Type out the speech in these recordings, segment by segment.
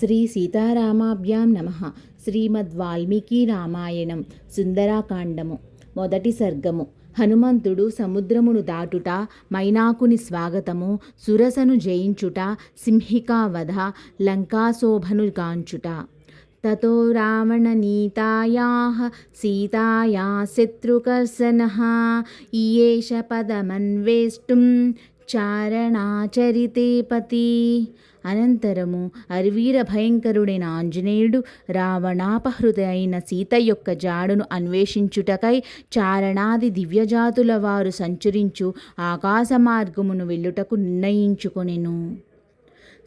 శ్రీ సీతారామాభ్యాం నమ. శ్రీమద్ వాల్మీకి రామాయణం సుందరాకాండము మొదటి సర్గము. హనుమంతుడు సముద్రమును దాటుట మైనాకుని స్వాగతము సురసను జయించుట సింహికావధ లంకాశోభను గాంచుట. తతో రావణనీతాయాः సీతాయా శత్రుకర్షణः ఇయేష పదమన్వేष्टुं చారణాచరితే పతి. అనంతరము అరివీర భయంకరుడైన ఆంజనేయుడు రావణాపహృత అయిన సీత యొక్క జాడును అన్వేషించుటకై చారణాది దివ్యజాతుల వారు సంచరించు ఆకాశ మార్గమును వెళ్ళుటకు నిర్ణయించుకొనెను.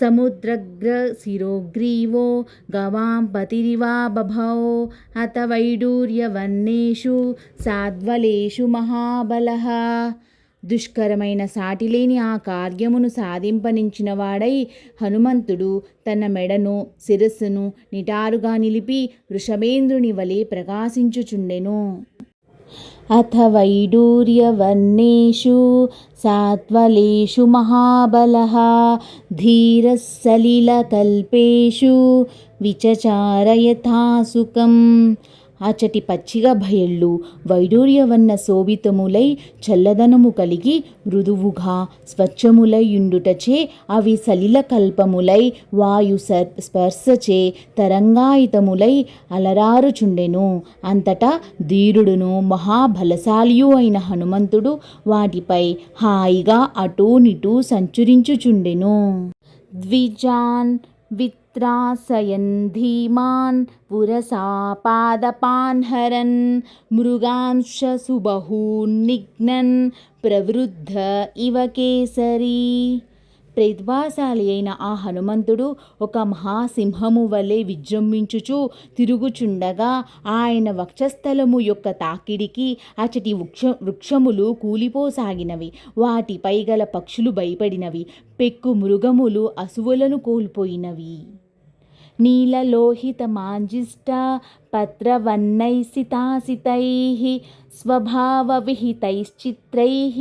సముద్రగ్ర శిరోగ్రీవో గవాం పతిరివా బభౌ అత వైడూర్యవన్నేషు సాద్వలేషు మహాబలః. దుష్కరమైన సాటిలేని ఆ కార్యమును సాధింపనించినవాడై హనుమంతుడు తన మెడను శిరస్సును నిటారుగా నిలిపి వృషభేంద్రుని వలె ప్రకాశించుచుండెను. అథ వైడూర్యవర్ణేషు సాత్వలేషు మహాబలः ధీరः సలిలకల్పేషు విచచారయథాసుకం అచటి పచ్చిగ భయళ్ళు వైడూర్యవన్న శోభితములై చల్లదనము కలిగి మృదువుగా స్వచ్ఛములై యుండుటచే అవి సలిల కల్పములై వాయు స్పర్శచే తరంగాయితములై అలరారుచుండెను. అంతటా ధీరుడును మహాబలశాలియు అయిన హనుమంతుడు వాటిపై హాయిగా అటూనిటూ సంచురించుచుండెను. ద్విజాన్ విత్ ధీమాన్ పురసా పాదపాన్ హరన్ మృగాంశ సుబహూన్నిఘ్నన్ ప్రవృద్ధ ఇవ కేసరి ప్రతిభాశాలి అయిన ఆ హనుమంతుడు ఒక మహాసింహము వలె విజృంభించుచు తిరుగుచుండగా ఆయన వక్షస్థలము యొక్క తాకిడికి అచటి వృక్ష వృక్షములు కూలిపోసాగినవి. వాటిపై గల పక్షులు భయపడినవి. పెక్కు మృగములు అసువులను కోల్పోయినవి. నీలలోహితమాంజిష్ట పత్రవన్నైసితాసితైः स्वभावविहितैश्चित्रैः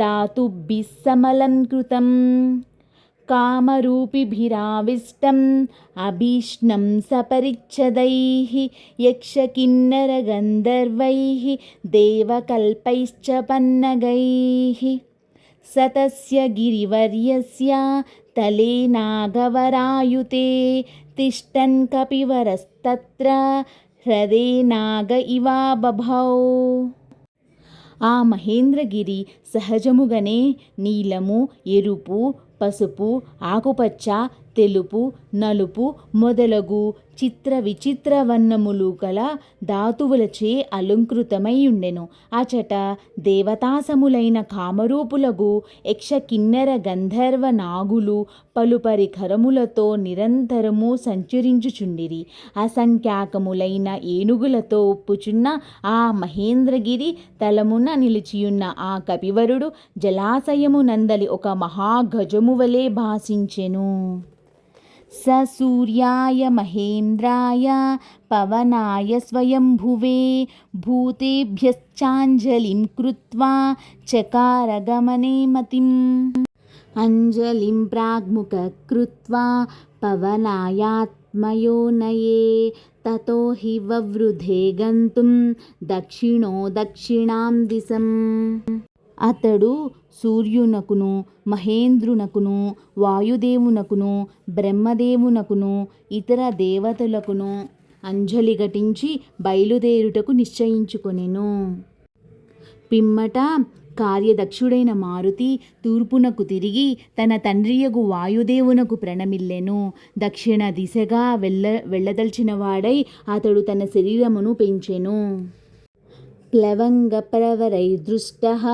धातुभिः समलङ्कृतं कामरूपिभिराविष्टम् अभीष्णं सपरिच्छदैः यक्षकिन्नरगन्धर्वैः देवकल्पैश्च पन्नगैः स तस्य गिरिवर्यस्य तले नागवरायुते తిష్టన్ కపివరస్తత్ర హ్రదే నాగ ఇవా బభౌ. ఆ మహేంద్రగిరి సహజముగనే నీలము ఎరుపు పసుపు ఆకుపచ్చ తెలుపు నలుపు మొదలగు చిత్ర విచిత్ర వర్ణములు గల ధాతువులచే అలంకృతమై ఉండెను. అచట దేవతాసములైన కామరూపులకు యక్ష కిన్నెర గంధర్వ నాగులు పలుపరి కరములతో నిరంతరము సంచరించుచుండిరి. అసంఖ్యాకములైన ఏనుగులతో ఉప్పుచున్న ఆ మహేంద్రగిరి తలమున నిలిచియున్న ఆ కపివరుడు జలాశయము నందలి ఒక మహాగజము ఉరుమువలే భాసించెను స సూర్యాయ మహేంద్రాయ పవనాయ స్వయంభువే భూతేభ్యశ్చాంజలిం కృత్వా చకారగమనే మతిం. అంజలిం ప్రాగ్ముఖ కృత్వా పవనాయాత్మయోనయే తతో హి వవృధే గంతుం దక్షిణో దక్షిణాం దిశం. అతడు సూర్యునకును మహేంద్రునకును వాయుదేవునకును బ్రహ్మదేవునకును ఇతర దేవతలకును అంజలి ఘటించి బయలుదేరుటకు నిశ్చయించుకొనెను. పిమ్మట కార్యదక్షుడైన మారుతి తూర్పునకు తిరిగి తన తండ్రియగు వాయుదేవునకు ప్రణమిల్లెను. దక్షిణ దిశగా వెళ్ళ వెళ్ళదలిచిన వాడై అతడు తన శరీరమును పెంచెను. प्लवङ्गप्रवरैर्दृष्टः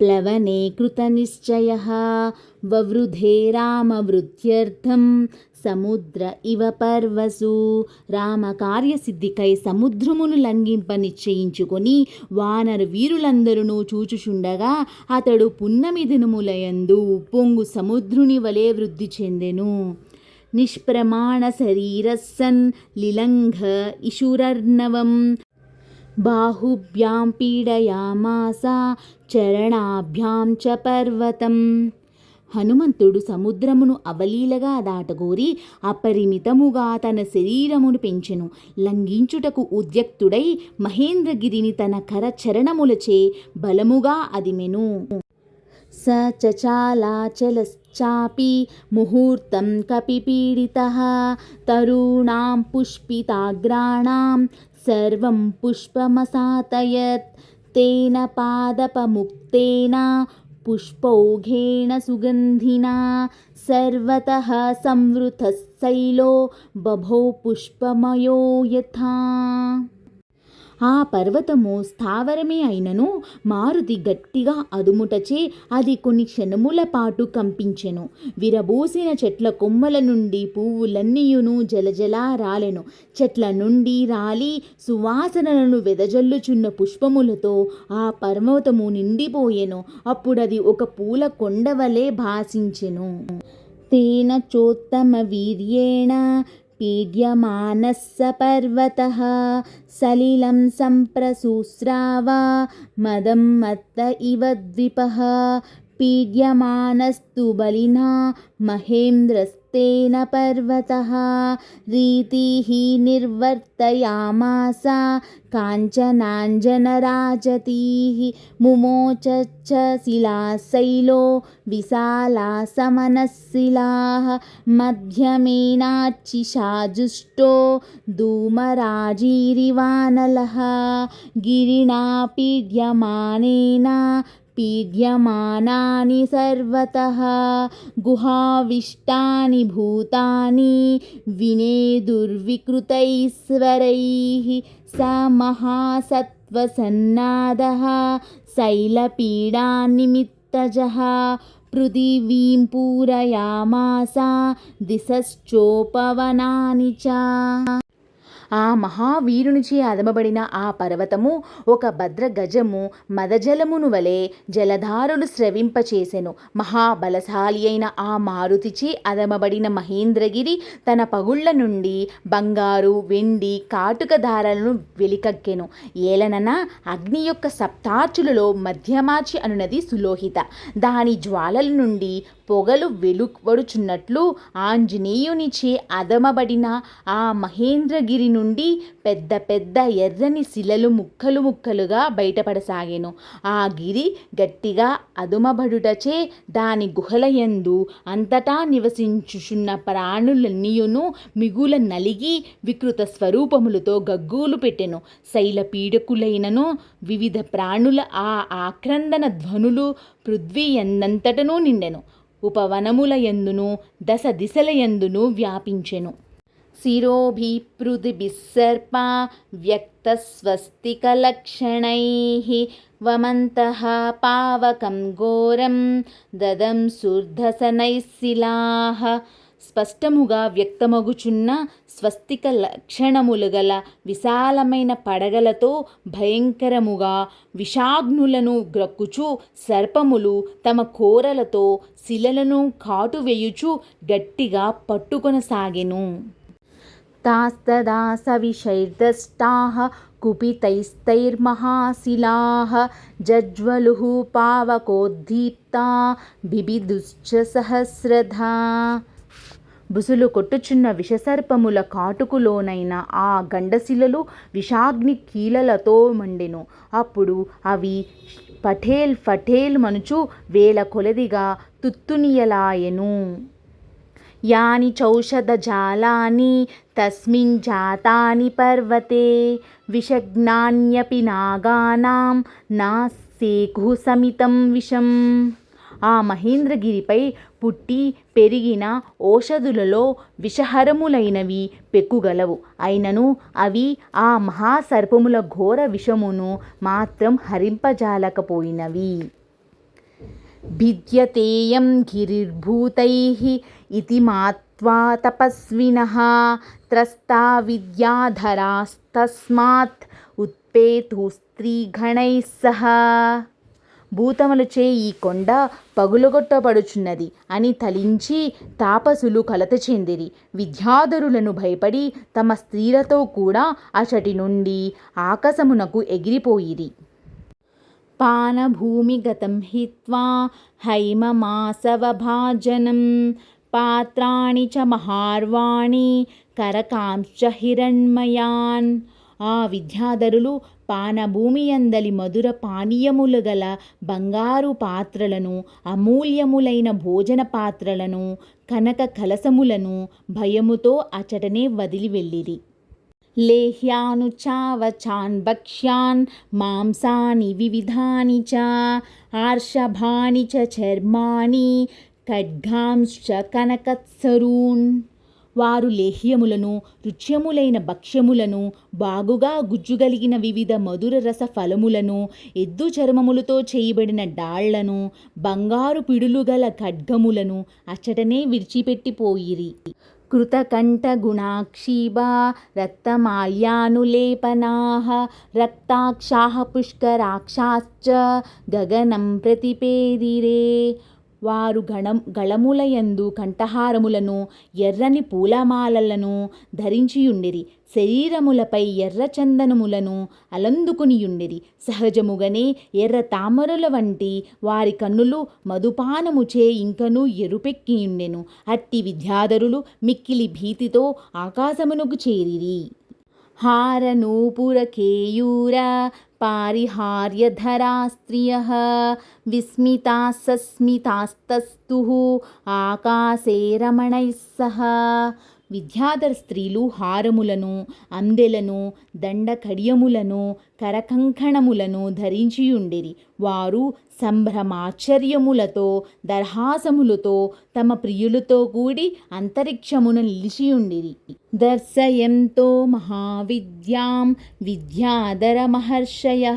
प्लवने कृतनिश्चयः ववृधे రామవృద్ధ్యర్థం సముద్ర ఇవ పర్వసు రామకార్యసిద్ధికై సముద్రమును లంఘింప నిశ్చయించుకొని వానరు వీరులందరూ చూచుచుండగా అతడు పున్నమి దినములయందు పొంగు సముద్రుని వలె వృద్ధి చెందెను నిష్ప్రమాణ శరీరస్సన్ లిలంఘ ఇషురర్ణవం బాహుభ్యాం పీడయామాస చరణాభ్యాం చ పర్వతం హనుమంతుడు సముద్రమును అవలీలగా దాటగోరి అపరిమితముగా తన శరీరమును పెంచెను. లంఘించుటకు ఉద్యక్తుడై మహేంద్రగిరిని తన కరచరణములచే బలముగా అదిమెను. స చచాలాచలశ్చాపి ముహూర్తం కపిపీడితः తరూణాం పుష్పితాగ్రాణాం సర్వం పుష్పమసాతయత్ తేన పాదపముక్తేన పుష్పౌఘేణ సుగంధినా సర్వతः సంవృతశైలో బభౌ పుష్పమయో యథా ఆ పర్వతము స్థావరమే అయినను మారుతి గట్టిగా అదుముటచే అది కొన్ని క్షణముల పాటు కంపించెను. విరబూసిన చెట్ల కొమ్మల నుండి పువ్వులన్నీయును జలజలా రాలెను. చెట్ల నుండి రాలి సువాసనలను వెదజల్లుచున్న పుష్పములతో ఆ పర్వతము నిండిపోయెను. అప్పుడది ఒక పూల కొండవలే భాసించెను. తేన చోత్తమ వీర్యేణ पीड्यमानः स पर्वतः सलिलं सम्प्रशुस्रावा मदं मत्त इव द्विपः पीड्यमानस्तु बलिना महेन्द्रस्तेन पर्वतः रीतिः निर्वर्तयामास काञ्चनाञ्जनराजतीः मुमोचच्च शिलाशैलो विशाला समनःशिलाः मध्यमेनाच्छिशाजुष्टो धूमराजीरिवानलः गिरिणा पीड्यमानेन पीड्यमानानि सर्वतः गुहाविष्टानि भूतानि विनेदुर्विकृतैश्वरैः स महासत्त्वसन्नादः शैलपीडानिमित्तजः पृथिवीं पूरयामास दिशश्चोपवनानि च ఆ మహావీరునిచే అదమబడిన ఆ పర్వతము ఒక భద్ర గజము మదజలమును వలె జలధారులు స్రవింపచేసెను. మహాబలశాలి అయిన ఆ మారుతిచే అదమబడిన మహేంద్రగిరి తన పగుళ్ళ నుండి బంగారు వెండి కాటుక దారాలను వెలికక్కెను. ఏలనన అగ్ని యొక్క సప్తాచులలో మధ్యమాచి అనునది సులోహిత. దాని జ్వాలల నుండి పొగలు వెలువడుచున్నట్లు ఆంజనేయునిచే అదమబడిన ఆ మహేంద్రగిరి నుండి పెద్ద పెద్ద ఎర్రని శిలలు ముక్కలు ముక్కలుగా బయటపడసాగాను. ఆ గిరి గట్టిగా అదుమబడుటచే దాని గుహలయందు అంతటా నివసించుచున్న ప్రాణులన్నీయును మిగుల నలిగి వికృత స్వరూపములతో గగ్గూలు పెట్టెను. శైల పీడకులైనను వివిధ ప్రాణుల ఆ ఆక్రందన ధ్వనులు పృథ్వీ ఎందంతటనూ నిండెను. ఉపవనముల ఎందును దశ దిశల ఎందును వ్యాపించెను. శిరోభిపృదిభిస్సర్పా వ్యక్తస్వస్తికలక్షణైः వమంతः పావకం ఘోరం దదం శూర్ధసనైశిలాః శిలాः స్పష్టముగా వ్యక్తమగుచున్న స్వస్తిక లక్షణములు గల విశాలమైన పడగలతో భయంకరముగా విషాగ్నులను గ్రక్కుచు సర్పములు తమ కోరలతో శిలలను కాటువేయుచు గట్టిగా పట్టుకొనసాగెను. తాస్తదా సవిషైర్దష్టాः కుపితైస్తైర్మహాశిలాः జజ్వలుः పావకోద్దీప్తా బిబిదుశ్చ సహస్రధా. బుసులు కొట్టుచున్న విషసర్పముల కాటుకులోనైన ఆ గండశిలలు విషాగ్ని కీలలతో మండెను. అప్పుడు అవి పఠేల్ ఫఠేల్ మనుచు వేల కొలదిగా తుత్తునియలాయెను. యాని చౌషధజాలాని తస్మిన్ జాతాని పర్వతే విషజ్ఞాన్యపి నాగానాం నాస్సేకుః సమితం విషం. ఆ మహేంద్రగిరిపై పుట్టి పెరిగిన ఓషధులలో విషహరములైనవి పెక్కుగలవు. అయినను అవి ఆ మహాసర్పముల ఘోర విషమును మాత్రం హరింపజాలకపోయినవి. భిద్యతేయం గిరిర్భూతై ఇది మాత్వా తపస్విన త్రస్తా విద్యాధరాస్తస్మాత్ ఉత్పేతు స్త్రీగణై సహ భూతములచే ఈ కొండ పగులగొట్టబడుచున్నది అని తలించి తాపసులు కలత చెందిరి. విద్యాధరులను భయపడి తమ స్త్రీలతో కూడా అచటి నుండి ఆకాశమునకు ఎగిరిపోయిరి. పానభూమిగతం హిత్వా హైమమాసవభాజనం పాత్రాణి చ మహార్వాణి కరకాంశ్చ హిరణ్మయాన్ ఆ విద్యాధరులు పానభూమి అందలి మధుర పానీయములు గల బంగారు పాత్రలను అమూల్యములైన భోజన పాత్రలను కనక కలసములను భయముతో అచటనే వదిలి వెళ్ళిరి. లేహ్యానుచావచాన్ భక్ష్యాన్ మాంసాని వివిధాని చ ఆర్షభాని చ చర్మాణి ఖడ్గాంశ్చ కనకత్సరూన్. వారు లేహ్యములను రుచ్యములైన భక్ష్యములను బాగుగా గుజ్జుగలిగిన వివిధ మధుర రస ఫలములను ఎద్దు చర్మములతో చేయబడిన డాళ్ళను బంగారు పిడులు గల ఖడ్గములను అచ్చటనే విడిచిపెట్టిపోయిరి. కృతకంఠగుణాక్షీభా రక్తమాల్యానులేపనాः రక్తాక్షాः పుష్కరాక్షాశ్చ గగనం ప్రతిపేదిరే. వారు గణం గళములయందు కంఠహారములను ఎర్రని పూలమాలలను ధరించియుండిరి. శరీరములపై ఎర్ర చందనములను అలందుకునియుండిరి. సహజముగనే ఎర్ర తామరుల వంటి వారి కన్నులు మధుపానముచే ఇంకనూ ఎరుపెక్కియుండెను. అట్టి విద్యాధరులు మిక్కిలి భీతితో ఆకాశమునకు చేరిరి. హారనూపుర కేయూర पारिहार्यधरा स्त्रियः विस्मिताः सस्मितास्तस्तुः आकाशे रमणैः सह। విద్యాధర స్త్రీలు హారములను అందెలను దండ కడియములను కరకంకణములను ధరించియుండిరి. వారు సంభ్రమాశ్చర్యములతో దర్హాసములతో తమ ప్రియులతో కూడి అంతరిక్షమున నిలిచియుండిరి. దర్శయంతో మహావిద్యాం విద్యాధర మహర్షయ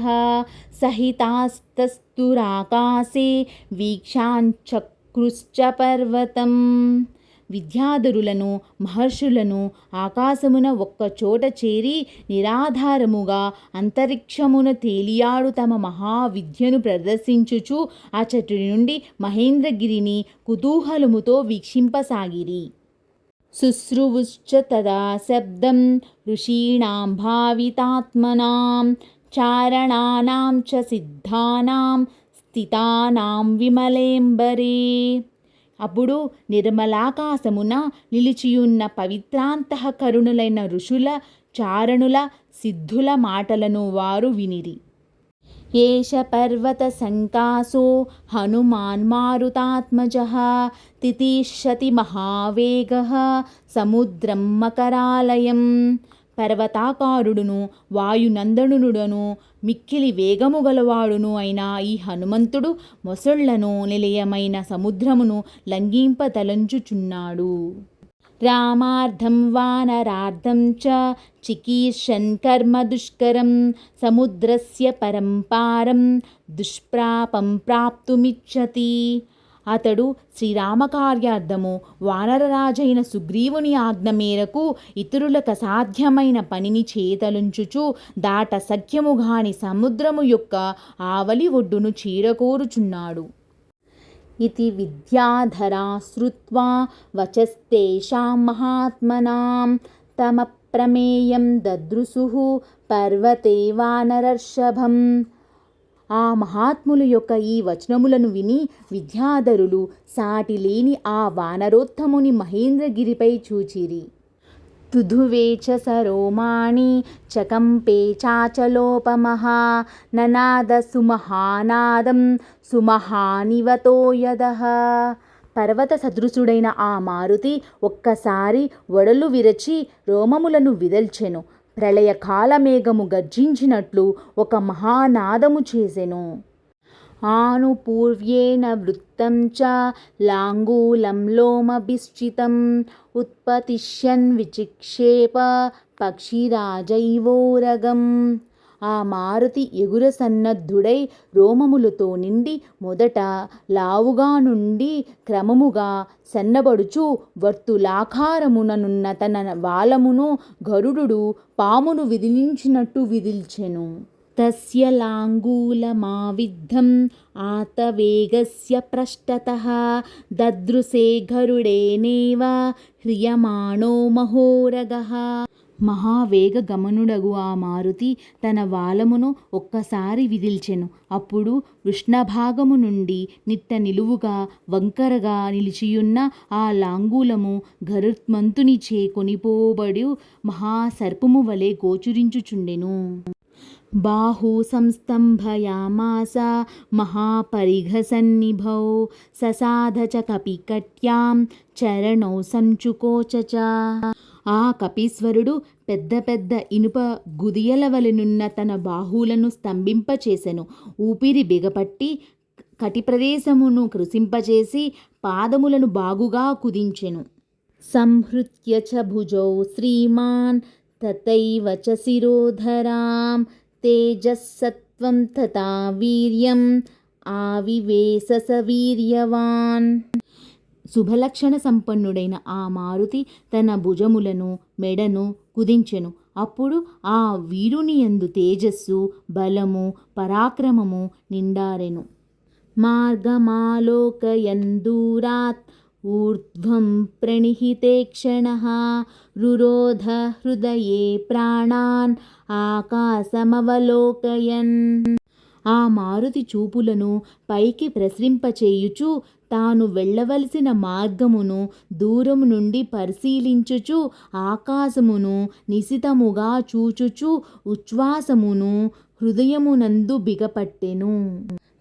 సహితాస్తస్తురాకాశే వీక్షాంచక్రుశ్చ పర్వతం. విద్యాధరులను మహర్షులను ఆకాశమున ఒక్కచోట చేరి నిరాధారముగా అంతరిక్షమున తేలియాడు తమ మహావిద్యను ప్రదర్శించుచు అచటి నుండి మహేంద్రగిరిని కుతూహలముతో వీక్షింపసాగిరి. శుశ్రువుశ్చ తదా శబ్దం ఋషీణాం భావితాత్మనాం చారణానాం చ సిద్ధానాం స్థితానాం విమలేంబరే. అప్పుడు నిర్మలాకాశమున నిలిచియున్న పవిత్రాంతఃకరుణులైన ఋషుల చారణుల సిద్ధుల మాటలను వారు వినిరి. ఏష పర్వత సంకాసో హనుమాన్ మారుతాత్మజ తితిషతి మహావేగ సముద్రం మకరాలయం పర్వతాకారుడును వాయునందనుడును మిక్కిలి వేగము గలవాడును అయిన ఈ హనుమంతుడు మొసళ్ళను నిలయమైన సముద్రమును లంఘింపతలంచుచున్నాడు. రామార్థం వానరార్థం చ చికీర్షన్ కర్మ దుష్కరం సముద్రస్య పరంపారం దుష్ప్రాపం ప్రాప్తుమిచ్చతి. అతడు శ్రీరామకార్యార్థము వానరరాజైన సుగ్రీవుని ఆజ్ఞ మేరకు ఇతరులకు అసాధ్యమైన పనిని చేతలుంచుచు దాట సఖ్యముగాని సముద్రము యొక్క ఆవలి ఒడ్డును చీరకోరుచున్నాడు. ఇది విద్యాధరా శ్రుత్వా వచస్తేషాం మహాత్మనాం తమ ప్రమేయం దదృశు పర్వతే వానరర్షభం. ఆ మహాత్ములు యొక్క ఈ వచనములను విని విద్యాధరులు సాటి లేని ఆ వానరోత్తముని మహేంద్రగిరిపై చూచిరి. తుధువే చ సరోమాణి చకంపే చాచలోపమః ననాద సుమహానాదం సుమహానివతో యదహ పర్వత సదృశుడైన ఆ మారుతి ఒక్కసారి వడలు విరచి రోమములను విదల్చెను. ప్రళయకాలమేఘము గర్జించినట్లు ఒక మహానాదము చేసెను. ఆను ఆనుపూర్వ్యేణ వృత్తం చ లాంగూలం లోమభిశ్చితం ఉత్పతిష్యన్ విచిక్షేప పక్షిరాజైవోరగం. ఆ మారుతి ఎగుర సన్నద్ధుడై రోమములతో నిండి మొదట లావుగా నుండి క్రమముగా సన్నబడుచు వర్తులాకారముననున్న తన వాలమును గరుడు పామును విదిలించినట్టు విదిల్చెను. తస్య లాంగూలమావిద్ధం ఆతవేగస్య పృష్టత దదృశే గరుడేనేవ హ్రియమాణో మహోరగ. మహావేగ గమనుడగు ఆ మారుతి తన వాలమును ఒక్కసారి విదిల్చెను. అప్పుడు వృష్ణభాగము నుండి నిట్ట నిలువుగా వంకరగా నిలిచియున్న ఆ లాంగూలము గరుత్మంతునిచే కొనిపోబడి మహాసర్పము వలె గోచురించుచుండెను. బాహు సంస్తంభయామాస మహాపరిఘసన్నిభౌ ససాధ చ కపికట్యాం చరణౌ సంచుకోచ ఆ కపీశ్వరుడు పెద్ద పెద్ద ఇనుప గుదియల వలెనున్న తన బాహువులను స్తంభింపచేసెను. ఊపిరి బిగపట్టి కటి ప్రదేశమును కృశింపచేసి పాదములను బాగుగా కుదించెను. సంహృత్య చ భుజౌ శ్రీమాన్ తథైవ చ శిరోధరాం తేజస్సత్వం తథా వీర్యం ఆవివేశ సవీర్యవాన్ శుభలక్షణ సంపన్నుడైన ఆ మారుతి తన భుజములను మెడను కుదించెను. అప్పుడు ఆ వీరుని యందు తేజస్సు బలము పరాక్రమము నిండారెను. మార్గమాలోకయందూరాత్ ఊర్ధ్వం ప్రణిహితే క్షణ రురోధ హృదయే ప్రాణాన్ ఆకాశమవలోకయన్. ఆ మారుతి చూపులను పైకి ప్రసరింపచేయుచు తాను వెళ్ళవలసిన మార్గమును దూరము నుండి పరిశీలించుచు ఆకాశమును నిశితముగా చూచుచు ఉచ్ఛ్వాసమును హృదయమునందు బిగపట్టెను.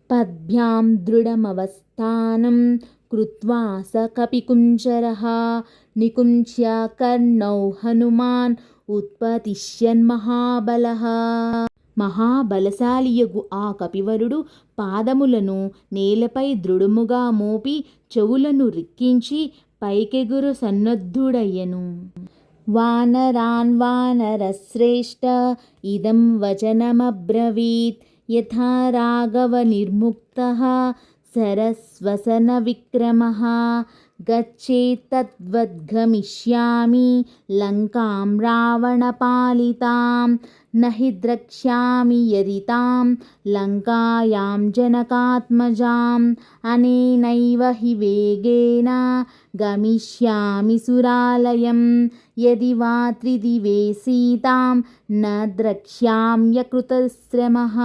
పద్భ్యాం దృఢమవస్థానం కృత్వా స కపికుంజరः నికుంచ్య కర్ణౌ హనుమాన్ ఉత్పతిష్యన్మహాబలः మహాబలశాలియగు ఆ కపివరుడు పాదములను నేలపై దృఢముగా మోపి చెవులను రిక్కించి పైకెగురు సన్నద్ధుడయ్యను. వానరాన్ వానరశ్రేష్ఠ ఇదం వచనమబ్రవీత్. యథా రాఘవ నిర్ముక్త సరస్వసన విక్రమ. గచ్చేత్తద్వద్గమిష్యామి లంకాం రావణపాలితాం न हि द्रक्ष्यामि यदितां लङ्कायां जनकात्मजाम्। अनेनैव हि वेगेन गमिष्यामि सुरालयं यदि वा त्रिदिवे सीतां न द्रक्ष्याम्यकृतश्रमः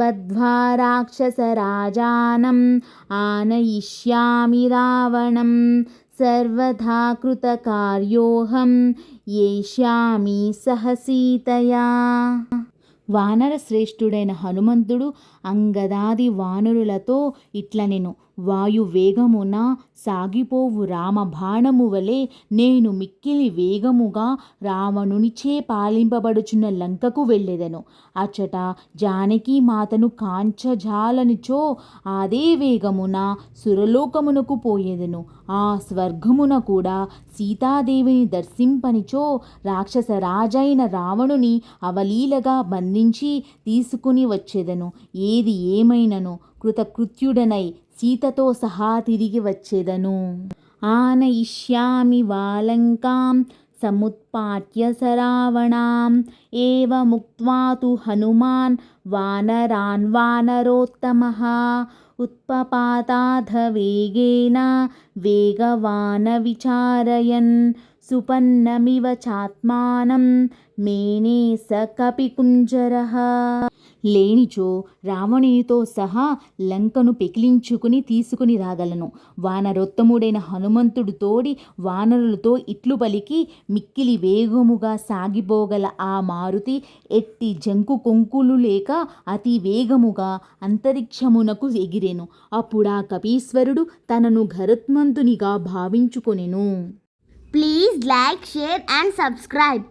बद्ध्वा राक्षसराजानम् आनयिष्यामि रावणम्। సర్వదా కృతకార్యోహం ఏష్యామి సహసీతయా వానర శ్రేష్ఠుడైన హనుమంతుడు అంగదాది వానరులతో ఇట్లనెను వాయు వేగమున సాగిపోవు రామ బాణము వలె నేను మిక్కిలి వేగముగా రావణునిచే పాలింపబడుచున్న లంకకు వెళ్ళెదను. అచ్చట జానకి మాతను కాంచజాలనిచో అదే వేగమున సురలోకమునకు పోయేదను. ఆ స్వర్గమున కూడా సీతాదేవిని దర్శింపనిచో రాక్షస రాజైన రావణుని అవలీలగా బంధించి తీసుకుని వచ్చేదను. ఏది ఏమైనను కృతకృత్యుడనై సీతతో సహా తిరిగి వచ్చేదను ఆనయిష్యామి వాలంకాం సముత్పాట్య సరావణాం ఏవముక్త్వా తు హనుమాన్ వానరాన్ వానరోత్తమः ఉత్పపాతాథ వేగేన వేగవాన విచారయన్ సుపన్నమివ చాత్మానం మేనే స కపికుంజరः లేనిచో రావణునితో సహా లంకను పెకిలించుకుని తీసుకుని రాగలను. వానరోత్తముడైన హనుమంతుడు తోడి వానరులతో ఇట్లు పలికి మిక్కిలి వేగముగా సాగిపోగల ఆ మారుతి ఎట్టి జంకు కొంకులు లేక అతి వేగముగా అంతరిక్షమునకు ఎగిరెను. అప్పుడా కపీశ్వరుడు తనను ఘరత్మంతునిగా భావించుకొనెను. Please like share and subscribe.